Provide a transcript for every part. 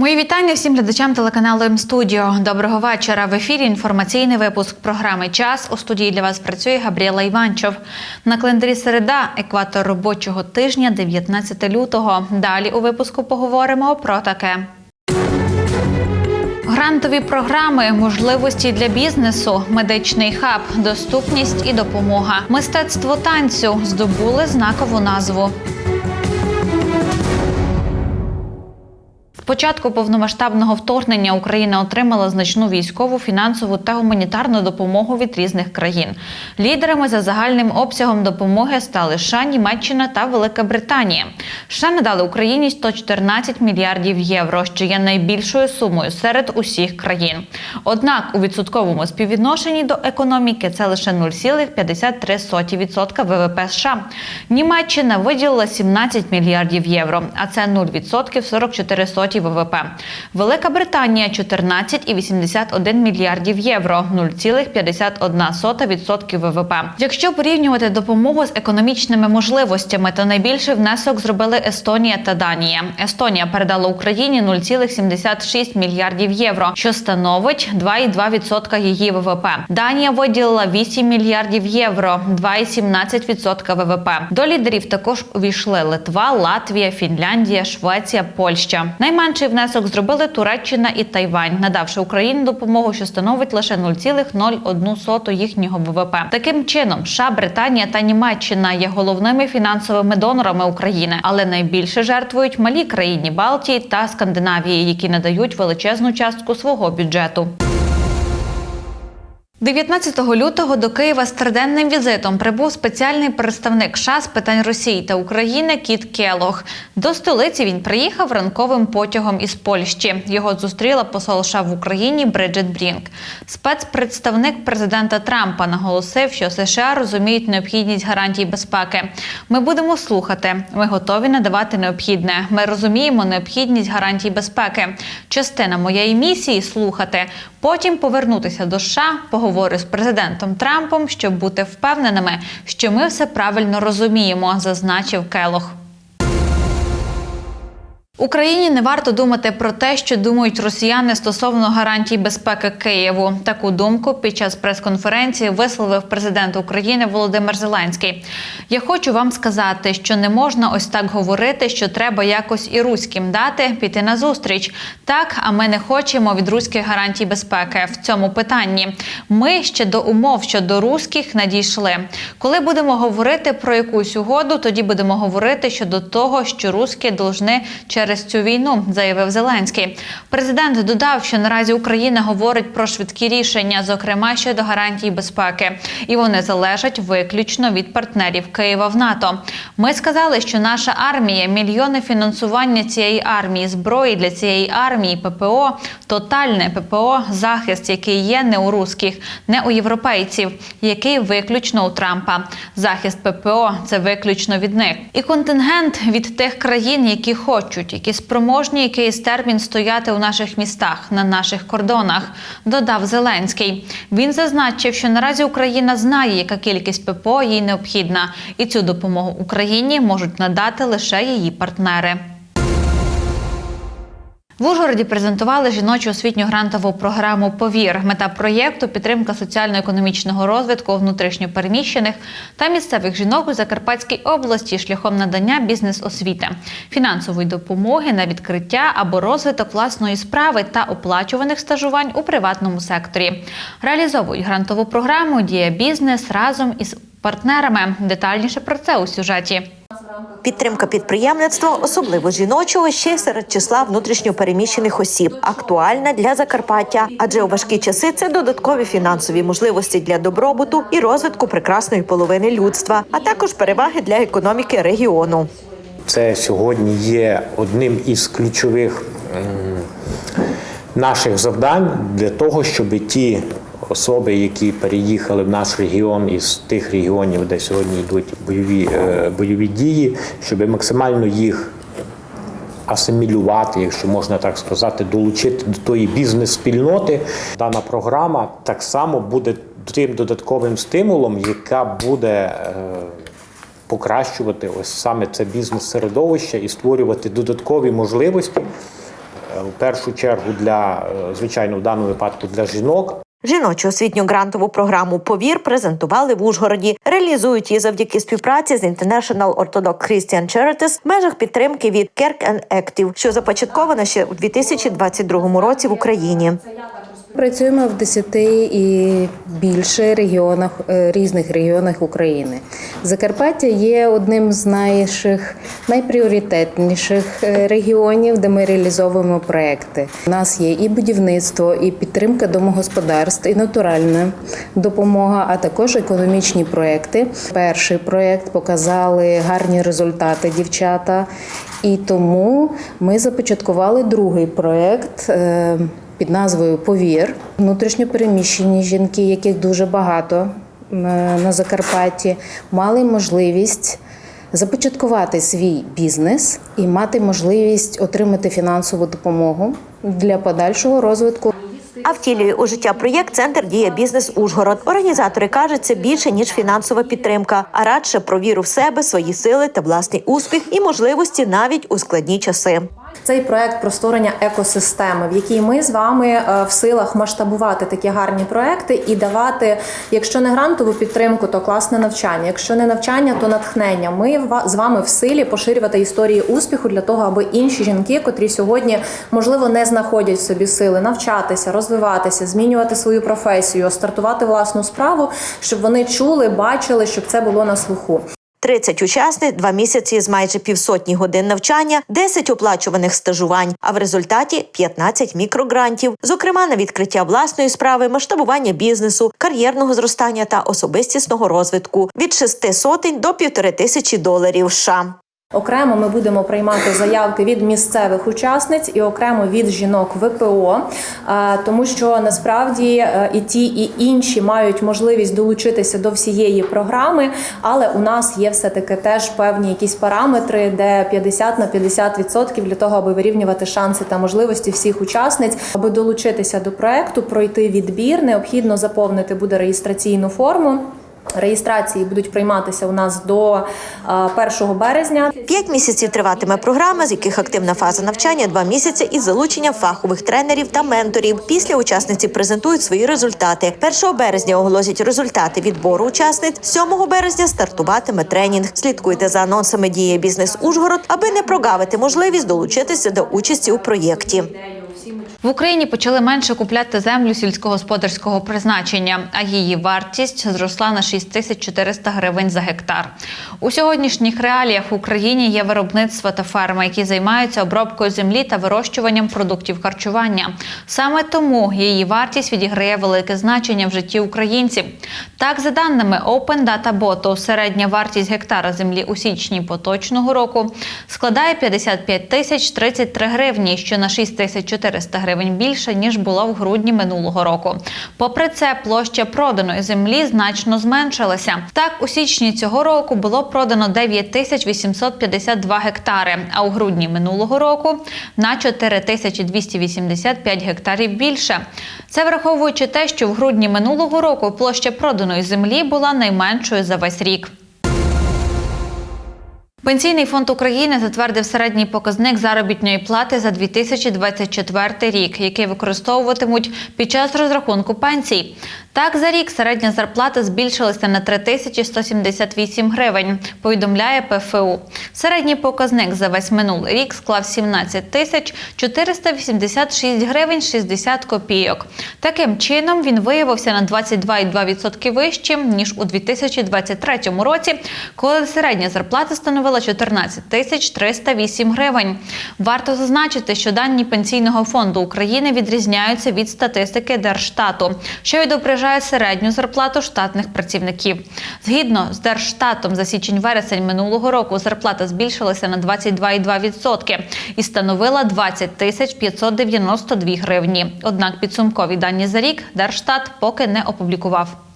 Мої вітання всім глядачам телеканалу М-студіо. Доброго вечора. В ефірі інформаційний випуск програми Час. У студії для вас працює Габріела Іванчов. На календарі середа, екватор робочого тижня, 19 лютого. Далі у випуску поговоримо про таке. Грантові програми, можливості для бізнесу, медичний хаб, доступність і допомога. Мистецтво танцю здобули знакову назву. Початку повномасштабного вторгнення Україна отримала значну військову, фінансову та гуманітарну допомогу від різних країн. Лідерами за загальним обсягом допомоги стали США, Німеччина та Велика Британія. США надали Україні 114 мільярдів євро, що є найбільшою сумою серед усіх країн. Однак у відсотковому співвідношенні до економіки це лише 0,53% ВВП США. Німеччина виділила 17 мільярдів євро, а це 0% 44 соті ВВП. Велика Британія 14,81 мільярдів євро, 0,51% ВВП. Якщо порівнювати допомогу з економічними можливостями, то найбільший внесок зробили Естонія та Данія. Естонія передала Україні 0,76 мільярдів євро, що становить 2,2% її ВВП. Данія виділила 8 мільярдів євро, 2,17% ВВП. До лідерів також увійшли Литва, Латвія, Фінляндія, Швеція, Польща. Найменший внесок зробили Туреччина і Тайвань, надавши Україні допомогу, що становить лише 0,01% їхнього ВВП. Таким чином, США, Британія та Німеччина є головними фінансовими донорами України, але найбільше жертвують малі країни Балтії та Скандинавії, які надають величезну частку свого бюджету. 19 лютого до Києва з триденним візитом прибув спеціальний представник США з питань Росії та України Кіт Келох. До столиці він приїхав ранковим потягом із Польщі. Його зустріла посол США в Україні Бриджит Брінк. Спецпредставник президента Трампа наголосив, що США розуміють необхідність гарантій безпеки. Ми будемо слухати. Ми готові надавати необхідне. Ми розуміємо необхідність гарантій безпеки. Частина моєї місії слухати. Потім повернутися до США, поговорю з президентом Трампом, щоб бути впевненими, що ми все правильно розуміємо, зазначив Келох. Україні не варто думати про те, що думають росіяни стосовно гарантій безпеки Києву. Таку думку під час прес-конференції висловив президент України Володимир Зеленський. Я хочу вам сказати, що не можна ось так говорити, що треба якось і руським дати піти на зустріч. Так, а ми не хочемо від руських гарантій безпеки в цьому питанні. Ми ще до умов щодо руських надійшли. Коли будемо говорити про якусь угоду, тоді будемо говорити щодо того, що руські должны через цю війну, заявив Зеленський. Президент додав, що наразі Україна говорить про швидкі рішення, зокрема щодо гарантій безпеки, і вони залежать виключно від партнерів Києва в НАТО. Ми сказали, що наша армія, мільйони фінансування цієї армії, зброї для цієї армії, ППО, тотальне ППО, захист, який є не у русських, не у європейців, який виключно у Трампа. Захист ППО це виключно від них. І контингент від тих країн, які хочуть, які спроможні якийсь термін стояти у наших містах, на наших кордонах, додав Зеленський. Він зазначив, що наразі Україна знає, яка кількість ППО їй необхідна, і цю допомогу Україні можуть надати лише її партнери. В Ужгороді презентували жіночу освітню грантову програму Повір. Мета проєкту підтримка соціально-економічного розвитку внутрішньопереміщених та місцевих жінок у Закарпатській області шляхом надання бізнес-освіти, фінансової допомоги на відкриття або розвиток власної справи та оплачуваних стажувань у приватному секторі. Реалізовують грантову програму Дія бізнес разом із партнерами. Детальніше про це у сюжеті. Підтримка підприємництва, особливо жіночого, ще серед числа внутрішньопереміщених осіб, актуальна для Закарпаття, адже у важкі часи це додаткові фінансові можливості для добробуту і розвитку прекрасної половини людства, а також переваги для економіки регіону. Це сьогодні є одним із ключових наших завдань для того, щоб ті особи, які переїхали в наш регіон із тих регіонів, де сьогодні йдуть бойові, е, бойові дії, щоб максимально їх асимілювати, якщо можна так сказати, долучити до тої бізнес-спільноти. Дана програма так само буде тим додатковим стимулом, яка буде. е, Покращувати ось саме це бізнес-середовище і створювати додаткові можливості е, в першу чергу для звичайно в даному випадку для жінок. Жіночу освітню грантову програму Повір презентували в Ужгороді. Реалізують її завдяки співпраці з International Orthodox Christian Charities в межах підтримки від Kirk and Active, що започатковано ще у 2022 році в Україні. Працюємо в 10 і більше регіонах е, різних регіонах України. Закарпаття є одним з найших, найпріоритетніших е, регіонів, де ми реалізовуємо проекти. У нас є і будівництво, і підтримка домогосподарств, і натуральна допомога, а також економічні проекти. Перший проект показали гарні результати дівчата, і тому ми започаткували другий проект. Під назвою Повір. Внутрішньопереміщені жінки, яких дуже багато е, на Закарпатті, мали можливість започаткувати свій бізнес і мати можливість отримати фінансову допомогу для подальшого розвитку. А втілює у життя проєкт Центр дія бізнес Ужгород. Організатори кажуть, це більше ніж фінансова підтримка, а радше про віру в себе, свої сили та власний успіх і можливості навіть у складні часи. Цей проект про створення екосистеми, в якій ми з вами е, в силах масштабувати такі гарні проекти і давати, якщо не грантову підтримку, то класне навчання. Якщо не навчання, то натхнення. Ми з вами в силі поширювати історії успіху для того, аби інші жінки, котрі сьогодні можливо не знаходять в собі сили, навчатися, розвиватися, змінювати свою професію, стартувати власну справу, щоб вони чули, бачили, щоб це було на слуху. 30 учасниць, два місяці з майже півсотні годин навчання, 10 оплачуваних стажувань, а в результаті 15 мікрогрантів, зокрема на відкриття власної справи, масштабування бізнесу, кар'єрного зростання та особистісного розвитку від 6 сотень до півтори тисячі доларів. США. Окремо ми будемо приймати заявки від місцевих учасниць і окремо від жінок ВПО, е, тому що насправді е, і ті, і інші мають можливість долучитися до всієї програми, але у нас є все таки теж певні якісь параметри, де 50 на 50% для того, аби вирівнювати шанси та можливості всіх учасниць, аби долучитися до проекту, пройти відбір, необхідно заповнити буде реєстраційну форму. Реєстрації будуть прийматися у нас до е, 1 березня. П'ять місяців триватиме програма, з яких активна фаза навчання два місяці із залученням фахових тренерів та менторів. Після учасниці презентують свої результати. 1 березня оголосять результати відбору учасниць. 7 березня стартуватиме тренінг. Слідкуйте за анонсами дії бізнес Ужгород, аби не прогавити можливість долучитися до участі у проєкті. В Україні почали менше купляти землю сільськогосподарського призначення, а її вартість зросла на 6400 гривень за гектар. У сьогоднішніх реаліях в Україні є виробництва та ферми, які займаються обробкою землі та вирощуванням продуктів харчування. Саме тому її вартість відіграє велике значення в житті українців. Так, за даними Open Data Bot, середня вартість гектара землі у січні поточного року складає 55 тисяч 33 гривні, що на 6400 гривень більше ніж було в грудні минулого року. Попри це, площа проданої землі значно зменшилася. Так, у січні цього року було продано 9852 гектари, а у грудні минулого року на 4285 гектарів більше. Це враховуючи те, що в грудні минулого року площа проданої землі була найменшою за весь рік. Пенсійний фонд України затвердив середній показник заробітної плати за 2024 рік, який використовуватимуть під час розрахунку пенсій. Так, за рік середня зарплата збільшилася на 3178 гривень, повідомляє ПФУ. Середній показник за весь минулий рік склав 17 тисяч 486 гривень 60 копійок. Таким чином він виявився на 22,2% вищим, ніж у 2023 році, коли середня зарплата становила 14 тисяч 308 гривень. Варто зазначити, що дані Пенсійного фонду України відрізняються від статистики Держштату, що відображає середню зарплату штатних працівників. Згідно з Держштатом за січень-вересень минулого року зарплата збільшилася на 22,2% і становила 20 тисяч 592 гривні. Однак підсумкові дані за рік Держштат поки не опублікував.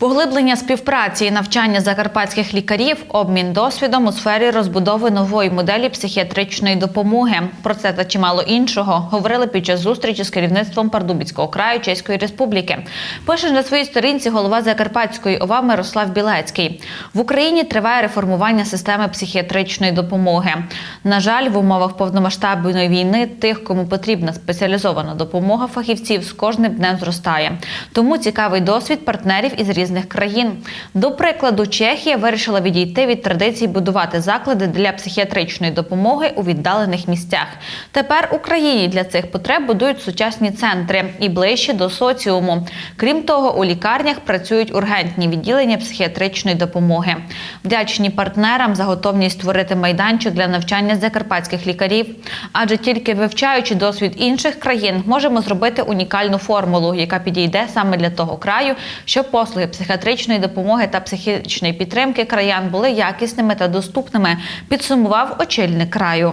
Поглиблення співпраці і навчання закарпатських лікарів, обмін досвідом у сфері розбудови нової моделі психіатричної допомоги. Про це та чимало іншого говорили під час зустрічі з керівництвом Пардубіцького краю Чеської Республіки. Пише на своїй сторінці голова Закарпатської ОВА Мирослав Білецький. В Україні триває реформування системи психіатричної допомоги. На жаль, в умовах повномасштабної війни тих, кому потрібна спеціалізована допомога фахівців, з кожним днем зростає. Тому цікавий досвід партнерів із різних країн. До прикладу, Чехія вирішила відійти від традицій будувати заклади для психіатричної допомоги у віддалених місцях. Тепер Україні для цих потреб будують сучасні центри і ближче до соціуму. Крім того, у лікарнях працюють ургентні відділення психіатричної допомоги. Вдячні партнерам за готовність створити майданчик для навчання закарпатських лікарів. Адже тільки вивчаючи досвід інших країн, можемо зробити унікальну формулу, яка підійде саме для того краю, щоб послуги психіатричної допомоги та психічної підтримки краян були якісними та доступними. Підсумував очільник краю.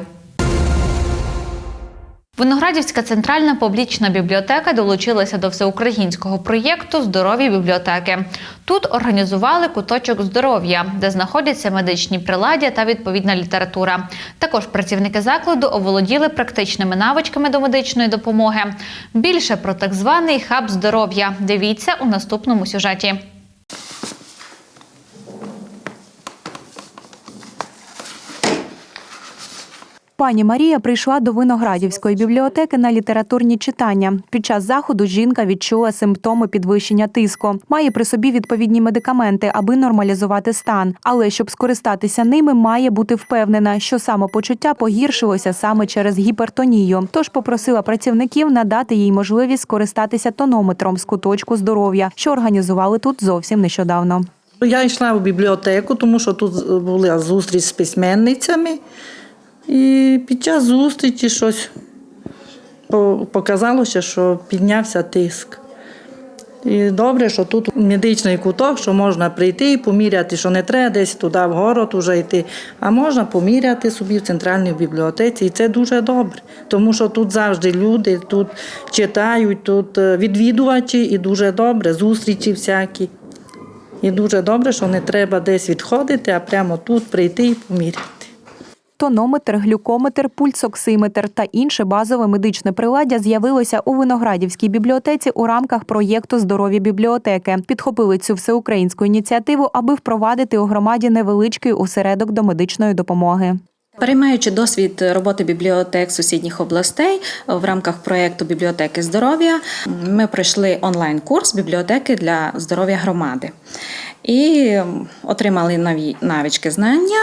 Виноградівська центральна публічна бібліотека долучилася до всеукраїнського проєкту Здорові бібліотеки. Тут організували куточок здоров'я, де знаходяться медичні приладдя та відповідна література. Також працівники закладу оволоділи практичними навичками до медичної допомоги. Більше про так званий хаб здоров'я. Дивіться у наступному сюжеті. Пані Марія прийшла до виноградівської бібліотеки на літературні читання. Під час заходу жінка відчула симптоми підвищення тиску. Має при собі відповідні медикаменти, аби нормалізувати стан. Але щоб скористатися ними, має бути впевнена, що самопочуття погіршилося саме через гіпертонію. Тож попросила працівників надати їй можливість скористатися тонометром з куточку здоров'я, що організували тут зовсім нещодавно. Я йшла в бібліотеку, тому що тут була зустріч з письменницями. І під час зустрічі щось показалося, що піднявся тиск. І добре, що тут медичний куток, що можна прийти і поміряти, що не треба десь туди в город уже йти, а можна поміряти собі в центральній бібліотеці. І це дуже добре, тому що тут завжди люди, тут читають, тут е, відвідувачі і дуже добре, зустрічі всякі. І дуже добре, що не треба десь відходити, а прямо тут прийти і поміряти. Тонометр, глюкометр, пульсоксиметр та інше базове медичне приладдя з'явилося у Виноградівській бібліотеці у рамках проєкту Здорові бібліотеки. Підхопили цю всеукраїнську ініціативу, аби впровадити у громаді невеличкий осередок до медичної допомоги. Переймаючи досвід роботи бібліотек сусідніх областей в рамках проєкту Бібліотеки здоров'я, ми пройшли онлайн-курс бібліотеки для здоров'я громади і отримали нові навички знання.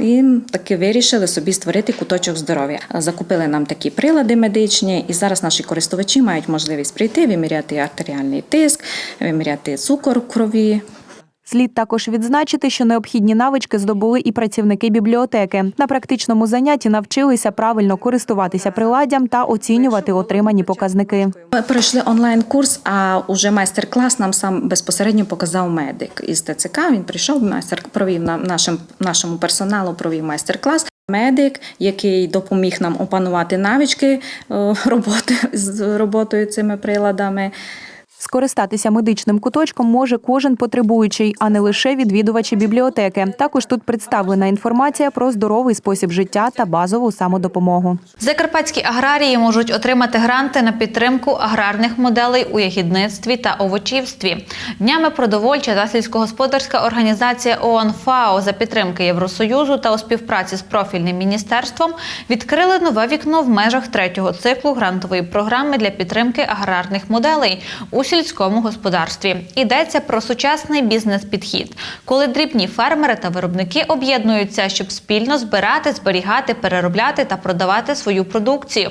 І таки вирішили собі створити куточок здоров'я. Закупили нам такі прилади медичні, і зараз наші користувачі мають можливість прийти, виміряти артеріальний тиск, виміряти цукор в крові, Слід також відзначити, що необхідні навички здобули і працівники бібліотеки. На практичному занятті навчилися правильно користуватися приладдям та оцінювати отримані показники. Ми пройшли онлайн-курс, а уже майстер-клас нам сам безпосередньо показав медик із ТЦК. Він прийшов, майстер провів нам нашим нашому персоналу, провів майстер-клас. Медик, який допоміг нам опанувати навички е, роботи з роботою цими приладами. Скористатися медичним куточком може кожен потребуючий, а не лише відвідувачі бібліотеки. Також тут представлена інформація про здоровий спосіб життя та базову самодопомогу. Закарпатські аграрії можуть отримати гранти на підтримку аграрних моделей у ягідництві та овочівстві. Днями продовольча та сільськогосподарська організація ООН ФАО за підтримки Євросоюзу та у співпраці з профільним міністерством відкрили нове вікно в межах третього циклу грантової програми для підтримки аграрних моделей у сільському господарстві. Йдеться про сучасний бізнес-підхід, коли дрібні фермери та виробники об'єднуються, щоб спільно збирати, зберігати, переробляти та продавати свою продукцію.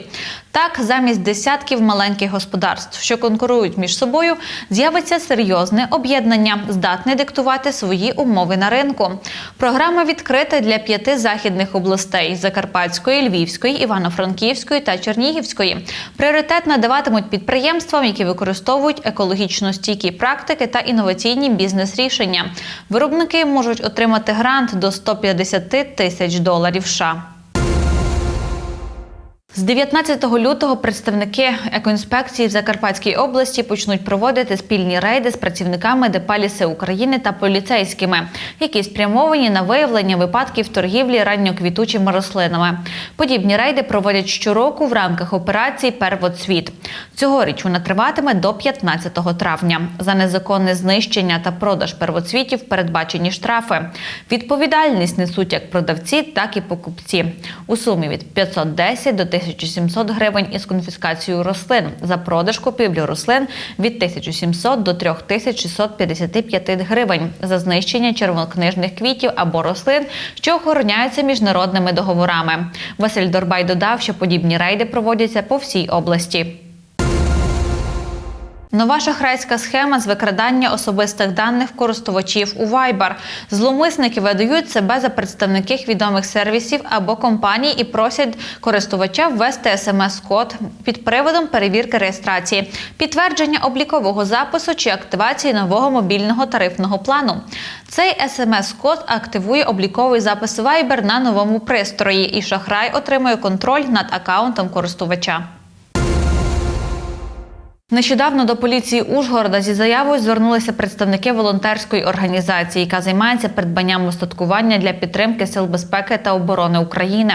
Так, замість десятків маленьких господарств, що конкурують між собою, з'явиться серйозне об'єднання, здатне диктувати свої умови на ринку. Програма відкрита для п'яти західних областей: Закарпатської, Львівської, Івано-Франківської та Чернігівської. Пріоритет надаватимуть підприємствам, які використовують екологічно стійкі практики та інноваційні бізнес-рішення. Виробники можуть отримати грант до 150 тисяч доларів США. З 19 лютого представники екоінспекції в Закарпатській області почнуть проводити спільні рейди з працівниками ДП «Ліси України та поліцейськими, які спрямовані на виявлення випадків торгівлі ранньоквітучими рослинами. Подібні рейди проводять щороку в рамках операції Первоцвіт. Цьогоріч вона триватиме до 15 травня. За незаконне знищення та продаж первоцвітів передбачені штрафи. Відповідальність несуть як продавці, так і покупці. У сумі від 510 до 1700 гривень із конфіскацією рослин. За продаж купівлю рослин від 1700 до 3655 гривень. За знищення червонокнижних квітів або рослин, що охороняються міжнародними договорами. Василь Дорбай додав, що подібні рейди проводяться по всій області. Нова шахрайська схема з викрадання особистих даних користувачів у Viber. Зловмисники видають себе за представників відомих сервісів або компаній і просять користувача ввести смс-код під приводом перевірки реєстрації, підтвердження облікового запису чи активації нового мобільного тарифного плану. Цей смс-код активує обліковий запис Viber на новому пристрої, і шахрай отримує контроль над акаунтом користувача. Нещодавно до поліції Ужгорода зі заявою звернулися представники волонтерської організації, яка займається придбанням устаткування для підтримки сил безпеки та оборони України.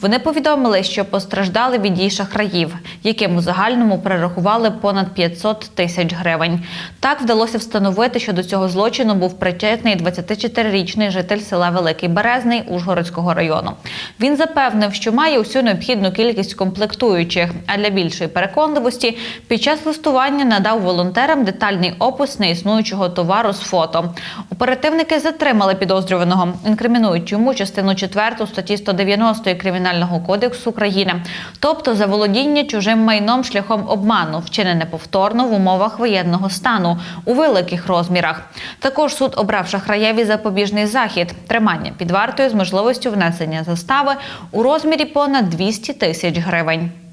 Вони повідомили, що постраждали від дій шахраїв, яким у загальному перерахували понад 500 тисяч гривень. Так вдалося встановити, що до цього злочину був причетний 24-річний житель села Великий Березний Ужгородського району. Він запевнив, що має усю необхідну кількість комплектуючих, а для більшої переконливості під час листування надав волонтерам детальний опис неіснуючого товару з фото. Оперативники затримали підозрюваного, інкримінують йому частину 4 статті 190 Кримінального кодексу України, тобто за володіння чужим майном шляхом обману, вчинене повторно в умовах воєнного стану у великих розмірах. Також суд обрав шахраєві запобіжний захід тримання під вартою з можливістю внесення застави у розмірі понад 200 тисяч гривень.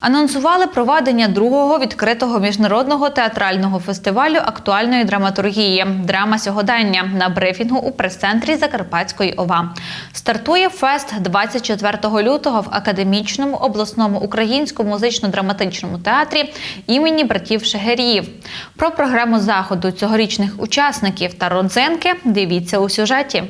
Анонсували проведення другого відкритого міжнародного театрального фестивалю актуальної драматургії Драма сьогодення на брифінгу у прес-центрі Закарпатської ОВА. Стартує фест 24 лютого в академічному обласному українському музично-драматичному театрі імені братів Шегеріїв. Про програму заходу цьогорічних учасників та родзинки дивіться у сюжеті.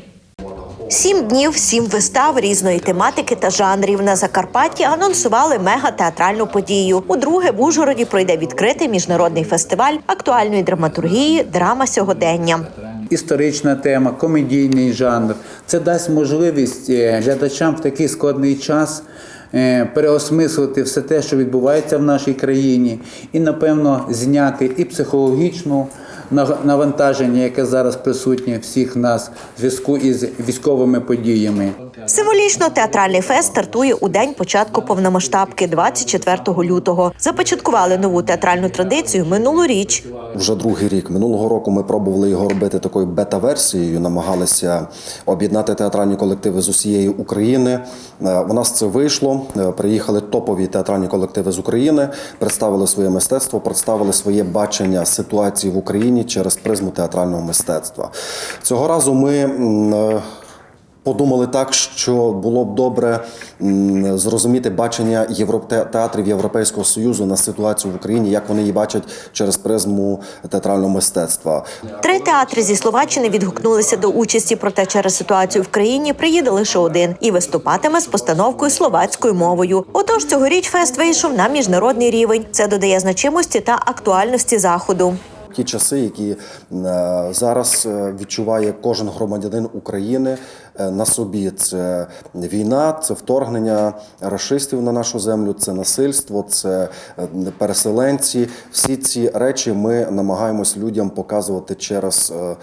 Сім днів, сім вистав різної тематики та жанрів на Закарпатті анонсували мегатеатральну подію. Удруге в Ужгороді пройде відкритий міжнародний фестиваль актуальної драматургії Драма сьогодення. історична тема, комедійний жанр. Це дасть можливість е, глядачам в такий складний час е, переосмислити все те, що відбувається в нашій країні, і, напевно, зняти і психологічну навантаження, яке зараз присутнє всіх нас в зв'язку із військовими подіями. Символічно театральний фест стартує у день початку повномасштабки 24 лютого. Започаткували нову театральну традицію минулоріч. Вже другий рік минулого року ми пробували його робити такою бета-версією, намагалися об'єднати театральні колективи з усієї України. Е, У нас це вийшло. Е, Приїхали топові театральні колективи з України, представили своє мистецтво, представили своє бачення ситуації в Україні через призму театрального мистецтва. Цього разу ми. Подумали так, що було б добре зрозуміти бачення європе- театрів Європейського союзу на ситуацію в Україні, як вони її бачать через призму театрального мистецтва. Три театри зі Словаччини відгукнулися до участі, проте через ситуацію в країні приїде лише один і виступатиме з постановкою словацькою мовою. Отож, цьогоріч фест вийшов на міжнародний рівень. Це додає значимості та актуальності заходу. Ті часи, які е, зараз е, відчуває кожен громадянин України на собі, це війна, це вторгнення рашистів на нашу землю, це насильство, це е, переселенці. Всі ці речі ми намагаємось людям показувати через е,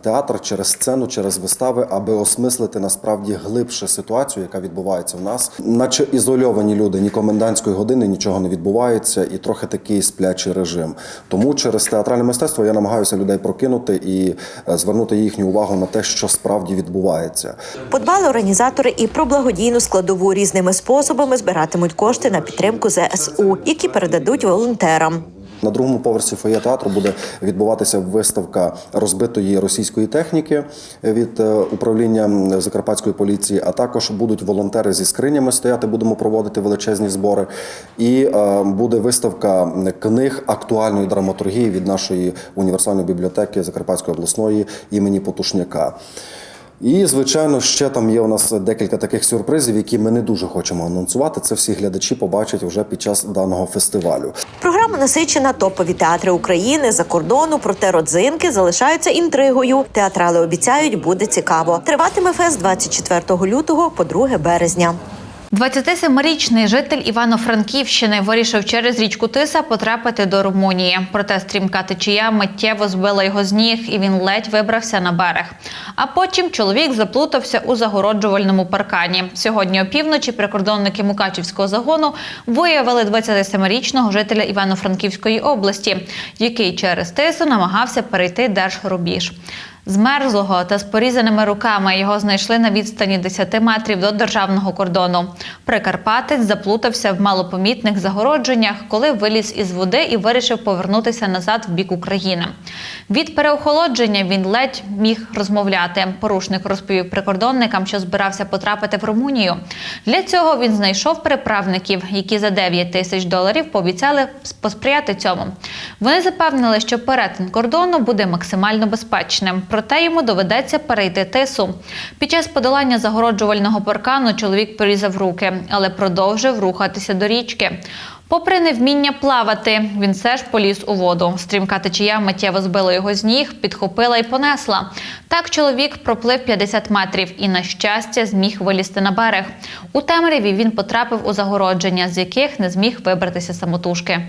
театр, через сцену, через вистави, аби осмислити насправді глибше ситуацію, яка відбувається в нас. Наче ізольовані люди, ні комендантської години нічого не відбувається, і трохи такий сплячий режим. Тому через театральне мистецтво я намагаюся людей прокинути і е, звернути їхню увагу на те, що справді відбувається. Подбали організатори і про благодійну складову різними способами збиратимуть кошти на підтримку ЗСУ, які передадуть волонтерам. На другому поверсі фоє театру буде відбуватися виставка розбитої російської техніки від е, управління Закарпатської поліції, а також будуть волонтери зі скринями стояти. Будемо проводити величезні збори. І е, буде виставка книг актуальної драматургії від нашої універсальної бібліотеки Закарпатської обласної імені Потушняка. І, звичайно, ще там є у нас декілька таких сюрпризів, які ми не дуже хочемо анонсувати. Це всі глядачі побачать вже під час даного фестивалю. Програма насичена топові театри України за кордону, проте родзинки залишаються інтригою. Театрали обіцяють, буде цікаво. Триватиме фест 24 лютого по 2 березня. 27-річний житель Івано-Франківщини вирішив через річку Тиса потрапити до Румунії. Проте стрімка течія миттєво збила його з ніг, і він ледь вибрався на берег. А потім чоловік заплутався у загороджувальному паркані. Сьогодні опівночі прикордонники Мукачівського загону виявили 27-річного жителя Івано-Франківської області, який через тису намагався перейти держрубіж. Змерзлого та з порізаними руками його знайшли на відстані 10 метрів до державного кордону. Прикарпатець заплутався в малопомітних загородженнях, коли виліз із води і вирішив повернутися назад в бік України. Від переохолодження він ледь міг розмовляти. Порушник розповів прикордонникам, що збирався потрапити в Румунію. Для цього він знайшов переправників, які за 9 тисяч доларів пообіцяли посприяти цьому. Вони запевнили, що перетин кордону буде максимально безпечним, проте йому доведеться перейти тису. Під час подолання загороджувального паркану чоловік порізав руки, але продовжив рухатися до річки. Попри невміння плавати, він все ж поліз у воду. Стрімка течія миттєво збила його з ніг, підхопила і понесла. Так чоловік проплив 50 метрів і, на щастя, зміг вилізти на берег. У темряві він потрапив у загородження, з яких не зміг вибратися самотужки.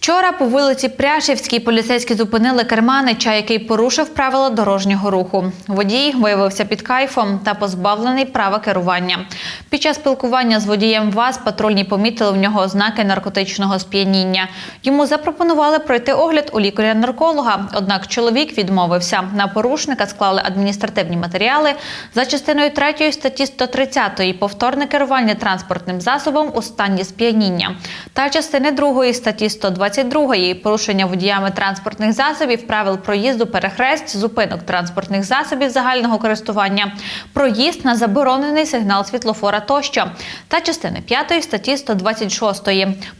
Вчора по вулиці Пряшівській поліцейські зупинили керманича, який порушив правила дорожнього руху. Водій виявився під кайфом та позбавлений права керування. Під час спілкування з водієм ВАЗ патрульні помітили в нього ознаки наркотичного сп'яніння. Йому запропонували пройти огляд у лікаря-нарколога. Однак чоловік відмовився. На порушника склали адміністративні матеріали за частиною 3 статті 130 повторне керування транспортним засобом у стані сп'яніння та частини 2 статті 122 порушення водіями транспортних засобів, правил проїзду, перехресть, зупинок транспортних засобів загального користування, проїзд на заборонений сигнал світлофора тощо та частини 5 статті 126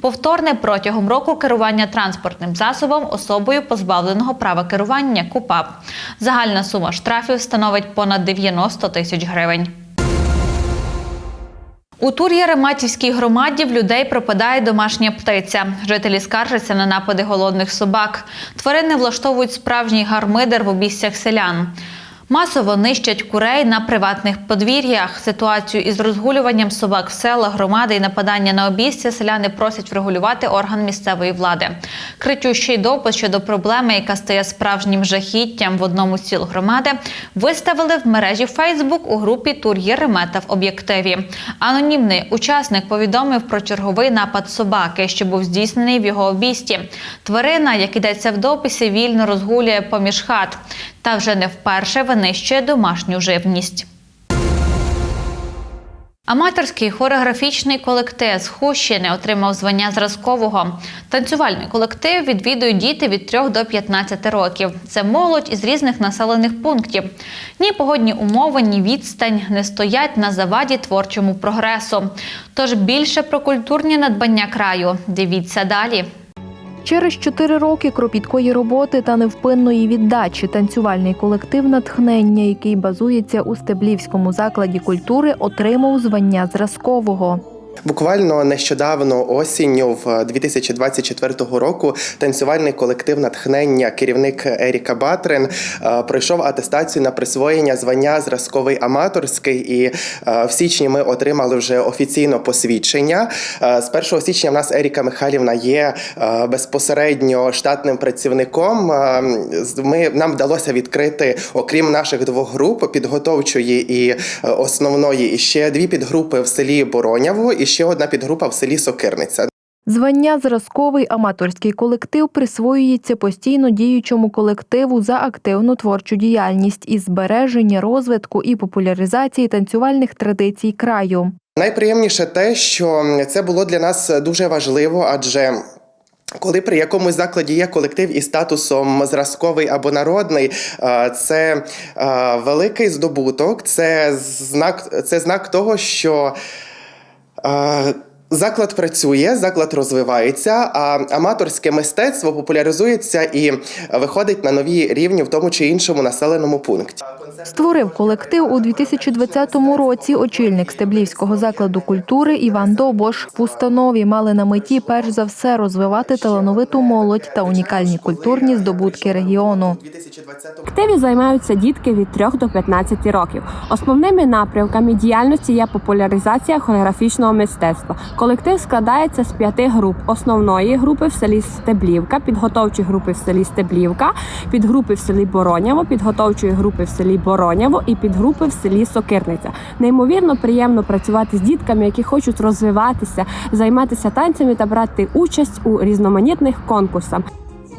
повторне протягом року керування транспортним засобом особою позбавленого права керування КУПАП. Загальна сума штрафів становить понад 90 тисяч гривень. У Тур'я-Рематівській громаді в людей пропадає домашня птиця. Жителі скаржаться на напади голодних собак. Тварини влаштовують справжній гармидер в обійстях селян. Масово нищать курей на приватних подвір'ях. Ситуацію із розгулюванням собак в селах, громади і нападання на обійстя селяни просять врегулювати орган місцевої влади. Кричущий допис щодо проблеми, яка стає справжнім жахіттям в одному з сіл громади, виставили в мережі Фейсбук у групі Тур Єремета в об'єктиві. Анонімний учасник повідомив про черговий напад собаки, що був здійснений в його обійсті. Тварина, як ідеться в дописі, вільно розгулює поміж хат та вже не вперше винищує домашню живність. Аматорський хореографічний колектив з Хущини отримав звання зразкового. Танцювальний колектив відвідують діти від 3 до 15 років. Це молодь із різних населених пунктів. Ні погодні умови, ні відстань не стоять на заваді творчому прогресу. Тож більше про культурні надбання краю. Дивіться далі. Через чотири роки кропіткої роботи та невпинної віддачі танцювальний колектив натхнення, який базується у Стеблівському закладі культури, отримав звання зразкового. Буквально нещодавно осінню в 2024 року танцювальний колектив натхнення, керівник Еріка Батрин, е, пройшов атестацію на присвоєння звання зразковий аматорський. І е, в січні ми отримали вже офіційно посвідчення. Е, З 1 січня в нас Еріка Михайлівна є е, безпосередньо штатним працівником. Е, Ми нам вдалося відкрити, окрім наших двох груп, підготовчої і е, основної, і ще дві підгрупи в селі Бороняво, і ще одна підгрупа в селі Сокирниця. Звання зразковий аматорський колектив присвоюється постійно діючому колективу за активну творчу діяльність із збереження, розвитку і популяризації танцювальних традицій краю. Найприємніше те, що це було для нас дуже важливо, адже. Коли при якомусь закладі є колектив із статусом зразковий або народний, е, це е, великий здобуток, це знак, це знак того, що Uh, заклад працює, заклад розвивається, а аматорське мистецтво популяризується і виходить на нові рівні в тому чи іншому населеному пункті. Створив колектив у 2020 році очільник Стеблівського закладу культури Іван Добош. В установі мали на меті перш за все розвивати талановиту молодь та унікальні культурні здобутки регіону. активі займаються дітки від 3 до 15 років. Основними напрямками діяльності є популяризація хореографічного мистецтва. Колектив складається з п'яти груп: основної групи в селі Стеблівка, підготовчі групи в селі Стеблівка, підгрупи в селі Бороняво, підготовчої групи в селі Бороняво і підгрупи в селі Сокирниця. Неймовірно приємно працювати з дітками, які хочуть розвиватися, займатися танцями та брати участь у різноманітних конкурсах.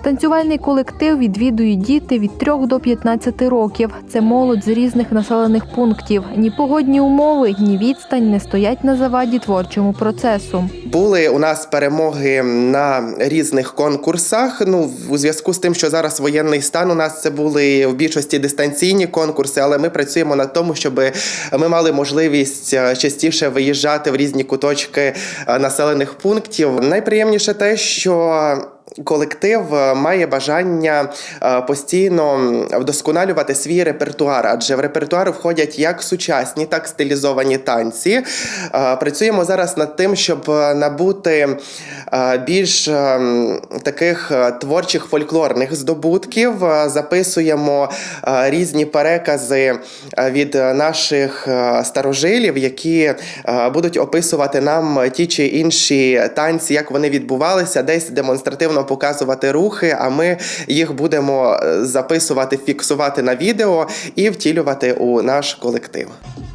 Танцювальний колектив відвідують діти від 3 до 15 років. Це молодь з різних населених пунктів. Ні погодні умови, ні відстань не стоять на заваді творчому процесу. Були у нас перемоги на різних конкурсах. Ну, у зв'язку з тим, що зараз воєнний стан, у нас це були в більшості дистанційні конкурси, але ми працюємо над тому, щоб ми мали можливість е, частіше виїжджати в різні куточки е, населених пунктів. Найприємніше те, що Колектив е, має бажання е, постійно вдосконалювати свій репертуар, адже в репертуар входять як сучасні, так стилізовані танці. Е, Працюємо зараз над тим, щоб набути більш е, таких творчих фольклорних здобутків. Записуємо різні перекази від наших старожилів, які будуть описувати нам ті чи інші танці, як вони відбувалися, десь демонстративно показувати рухи. А ми їх будемо е, записувати, фіксувати на відео і втілювати у наш колектив.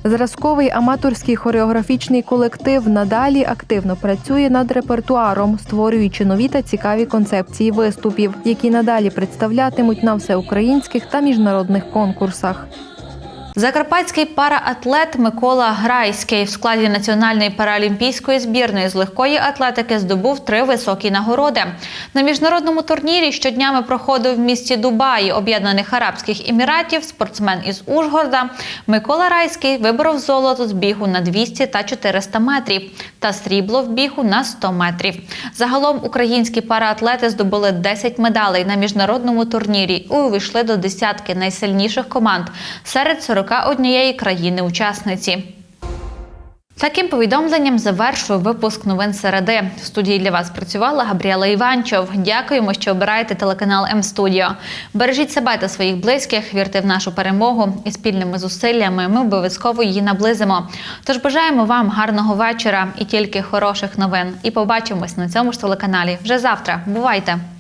Зразковий аматорський хореографічний колектив надалі активно працює над репертуаром, створюючи нові та цікаві концепції виступів, які надалі представлятимуть на всеукраїнських та міжнародних конкурсах. Закарпатський параатлет Микола Грайський. В складі національної паралімпійської збірної з легкої атлетики здобув три високі нагороди. На міжнародному турнірі щоднями проходив в місті Дубаї Об'єднаних Арабських Еміратів. Спортсмен із Ужгорода Микола Райський виборов золото з бігу на 200 та 400 метрів та срібло в бігу на 100 метрів. Загалом українські параатлети здобули 10 медалей на міжнародному турнірі і увійшли до десятки найсильніших команд серед 41 країни-учасниці. Таким повідомленням завершую випуск новин середи. В студії для вас працювала Габріела Іванчов. Дякуємо, що обираєте телеканал М Студіо. Бережіть себе та своїх близьких, вірте в нашу перемогу і спільними зусиллями ми обов'язково її наблизимо. Тож бажаємо вам гарного вечора і тільки хороших новин. І побачимось на цьому ж телеканалі вже завтра. Бувайте!